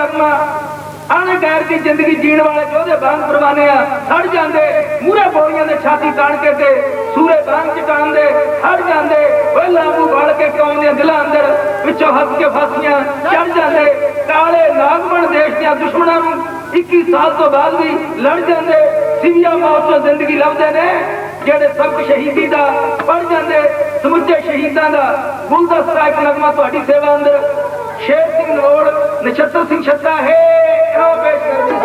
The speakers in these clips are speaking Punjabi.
ਸ਼ਹੀਦਾਂ ਆਣੇ ਗੈਰ ਦੀ ਜ਼ਿੰਦਗੀ ਜੀਣ ਵਾਲੇ ਯੋਧੇ ਬਾਂਗ ਪਰਵਾਨੇ ਆ। ਹਟ ਜਾਂਦੇ ਮੂਰੇ ਬੋਲੀਆਂ ਦੇ ਛਾਤੀ ਤਾਣ ਕੇ ਤੇ ਸੂਰੇ ਬਾਂਗ ਚਟਾਉਂਦੇ, ਹਟ ਜਾਂਦੇ, ਓਏ ਲਾਬੂ ਵੜ ਕੇ ਕੌਮ ਦੇ ਦਿਲਾਂ ਅੰਦਰ ਵਿੱਚੋਂ ਹੱਸ ਕੇ ਫਾਸੀਆਂ। ਚੜ ਜਾਂਦੇ, ਕਾਲੇ ਨਾਗਮਣ ਦੇਸ਼ ਦੀਆਂ ਦੁਸ਼ਮਣਾਂ ਨੂੰ 21 ਸਾਲ ਤੋਂ ਬਾਅਦ ਵੀ ਲੜ ਜਾਂਦੇ। ਸਿਵਿਆ ਮੌਤ ਤੋਂ ਜ਼ਿੰਦਗੀ ਲੱਭਦੇ ਨੇ, ਜਿਹੜੇ ਸਭ ਸ਼ਹੀਦੀ ਦਾ ਪੜ ਜਾਂਦੇ, ਸਮੁੱਚੇ ਸ਼ਹੀਦਾਂ ਦਾ ਗੁਲਦਸਤਾ ਇੱਕ ਨਗਮਾ ਤੁਹਾਡੀ ਸੇਵਾ ਅੰਦਰ। ਸ਼ੇਰ ਸਿੰਘ ਨਰੋੜ ਨਛੱਤਰ ਸਿੰਘ ਛੱਤਾ ਹੈ ਆਓ ਪੇਸ਼ ਕਰਦੇ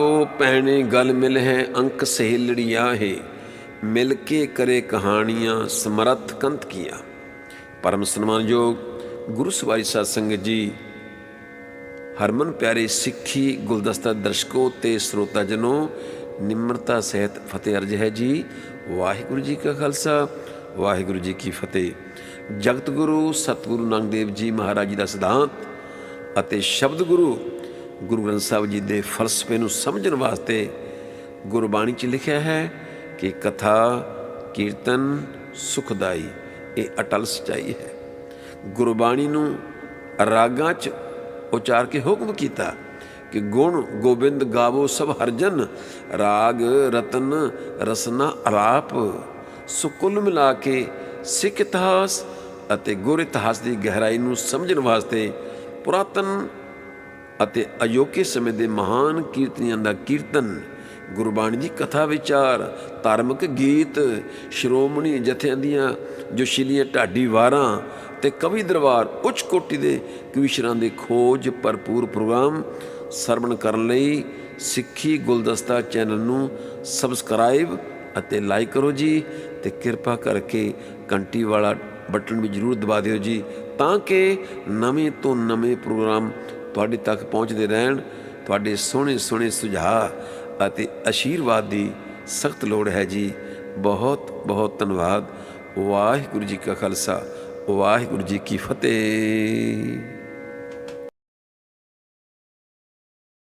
ਆਵੋ ਪਹਿਣੇ ਗਲ ਮਿਲ ਹੈ ਅੰਕ ਸਹੇਲੜੀਆ ਹੈ। ਮਿਲ ਕੇ ਕਰੇ ਕਹਾਣੀਆਂ, ਸਮਰੱਥ ਕੰਤ ਕੀਆ। ਪਰਮ ਸਨਮਾਨਯੋਗ ਗੁਰੂ ਸਵਾਰੀ ਸਾਧ ਸੰਗਤ ਜੀ, ਹਰਮਨ ਪਿਆਰੇ ਸਿੱਖੀ ਗੁਲਦਸਤਾ ਦਰਸ਼ਕੋ ਤੇ ਸਰੋਤਾ ਜਨੋ, ਨਿਮਰਤਾ ਸਹਿਤ ਫਤਿਹ ਅਰਜ ਹੈ ਜੀ। ਵਾਹਿਗੁਰੂ ਜੀ ਕਾ ਖਾਲਸਾ, ਵਾਹਿਗੁਰੂ ਜੀ ਕੀ ਫਤਿਹ। ਜਗਤ ਗੁਰੂ, ਸਤਿਗੁਰੂ ਨਾਨਕ ਦੇਵ ਜੀ ਮਹਾਰਾਜ ਜੀ ਦਾ ਸਿਧਾਂਤ ਅਤੇ ਸ਼ਬਦ ਗੁਰੂ ਗੁਰੂ ਗ੍ਰੰਥ ਸਾਹਿਬ ਜੀ ਦੇ ਫਲਸਫੇ ਨੂੰ ਸਮਝਣ ਵਾਸਤੇ ਗੁਰਬਾਣੀ 'ਚ ਲਿਖਿਆ ਹੈ ਕਿ ਕਥਾ, ਕੀਰਤਨ ਸੁਖਦਾਈ, ਇਹ ਅਟਲ ਸਚਾਈ ਹੈ। ਗੁਰਬਾਣੀ ਨੂੰ ਰਾਗਾਂ 'ਚ ਉਚਾਰ ਕੇ ਹੁਕਮ ਕੀਤਾ ਕਿ ਗੁਣ ਗੋਬਿੰਦ ਗਾਵੋ ਸਭ ਹਰਜਨ, ਰਾਗ, ਰਤਨ, ਰਸਨਾ ਆਲਾਪ ਸੋ ਕੁੱਲ ਮਿਲਾ ਕੇ ਸਿੱਖ ਇਤਿਹਾਸ ਅਤੇ ਗੁਰ ਇਤਿਹਾਸ ਦੀ ਗਹਿਰਾਈ ਨੂੰ ਸਮਝਣ ਵਾਸਤੇ ਪੁਰਾਤਨ ਅਤੇ ਅਯੋਕੇ ਸਮੇਂ ਦੇ ਮਹਾਨ ਕੀਰਤਨੀਆਂ ਦਾ ਕੀਰਤਨ, ਗੁਰਬਾਣੀ ਦੀ ਕਥਾ ਵਿਚਾਰ, ਧਾਰਮਿਕ ਗੀਤ, ਸ਼੍ਰੋਮਣੀ ਜਥਿਆਂ ਦੀਆਂ ਜੋਸ਼ੀਲੀਆਂ ਢਾਡੀ ਵਾਰਾਂ ਤੇ ਕਵੀ ਦਰਬਾਰ ਉੱਚ ਕੋਟੀ ਦੇ ਕਵੀਸ਼ਰਾਂ ਦੇ ਖੋਜ ਭਰਪੂਰ ਪ੍ਰੋਗਰਾਮ ਸਰਵਣ ਕਰਨ ਲਈ ਸਿੱਖੀ ਗੁਲਦਸਤਾ ਚੈਨਲ ਨੂੰ ਸਬਸਕ੍ਰਾਈਬ ਅਤੇ ਲਾਈਕ ਕਰੋ ਜੀ ਤੇ ਕਿਰਪਾ ਕਰਕੇ ਘੰਟੀ ਵਾਲਾ ਬਟਨ ਵੀ ਜਰੂਰ ਦਬਾ ਦਿਓ ਜੀ ਤਾਂ ਕਿ ਨਵੇਂ ਤੋਂ ਨਵੇਂ ਪ੍ਰੋਗਰਾਮ ਤੁਹਾਡੇ ਤੱਕ ਪਹੁੰਚਦੇ ਰਹਿਣ, ਤੁਹਾਡੇ ਸੋਹਣੇ ਸੋਹਣੇ ਸੁਝਾਅ ਅਤੇ ਅਸ਼ੀਰਵਾਦ ਦੀ ਸਖਤ ਲੋੜ ਹੈ ਜੀ। ਬਹੁਤ ਬਹੁਤ ਧੰਨਵਾਦ। ਵਾਹਿਗੁਰੂ ਜੀ ਕਾ ਖਾਲਸਾ, ਵਾਹਿਗੁਰੂ ਜੀ ਕੀ ਫਤਿਹ।